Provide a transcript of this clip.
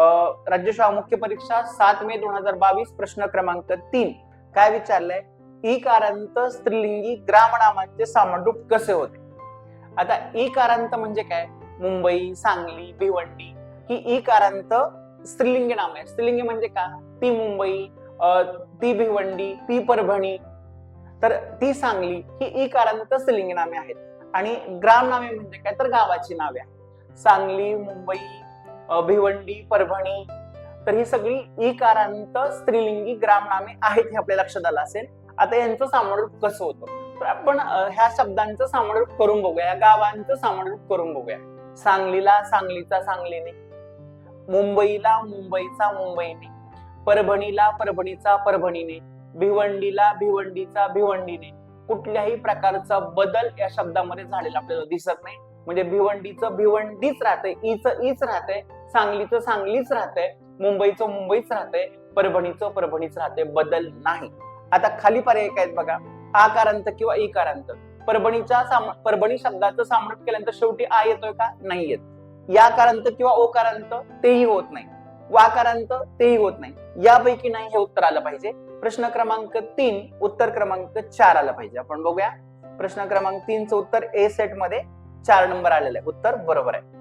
अं, राज्यशाळा मुख्य परीक्षा सात मे दोन हजार बावीस प्रश्न क्रमांक तीन. काय विचारलंय? इकारांत स्त्रीलिंगी ग्रामनामांचे सामंडूप कसे होते? आता इकारांत म्हणजे काय? मुंबई सांगली भिवंडी. ही इकारांत स्त्रीलिंगी नाम आहे. स्त्रीलिंगी म्हणजे का? ती मुंबई अं, ती भिवंडी ती परभणी. तर ती सांगली ही इकारांत स्त्रीलिंगी नामे आहेत. आणि ग्राम नामे म्हणजे काय? तर गावाची नावे आहेत. सांगली मुंबई भिवंडी परभणी. तर ही सगळी इकारांत स्त्रीलिंगी ग्राम नामे आहेत हे आपल्या लक्षात आलं असेल. आता यांचं सामोरूप कसं होतं? तर आपण ह्या शब्दांचं सामोरूप करून बघूया. या गावांचं सामोरूप करून बघूया. सांगलीला सांगलीचा सांगलीने. मुंबईला मुंबईचा मुंबईने. परभणीला परभणीचा परभणीने. भिवंडीला भिवंडीचा भिवंडीने. कुठल्याही प्रकारचा बदल या शब्दामध्ये झालेला आपल्याला दिसत नाही. म्हणजे भिवंडीचं भिवंडीच राहतंय इच इच राहतंय सांगलीचं सांगलीच राहतंय मुंबईचं मुंबईच राहतंय परभणीचं परभणीच राहतंय बदल नाही. आता खाली पर्याय काय आहेत बघा? आकारांत किंवा इकारांत परभणीच्या साम- परभणी शब्दाचं सामर्थ्य केल्यानंतर शेवटी आ येतोय का? नाही येत. याकारांत किंवा ओकारांत तेही होत नाही. वाकारांत तेही होत नाही. यापैकी नाही हे उत्तर आलं पाहिजे. प्रश्न क्रमांक तीन उत्तर क्रमांक चार आला पाहिजे. आपण बघूया. प्रश्न क्रमांक तीनचं उत्तर ए सेटमध्ये चार नंबर आलेला. आहे उत्तर बरोबर आहे.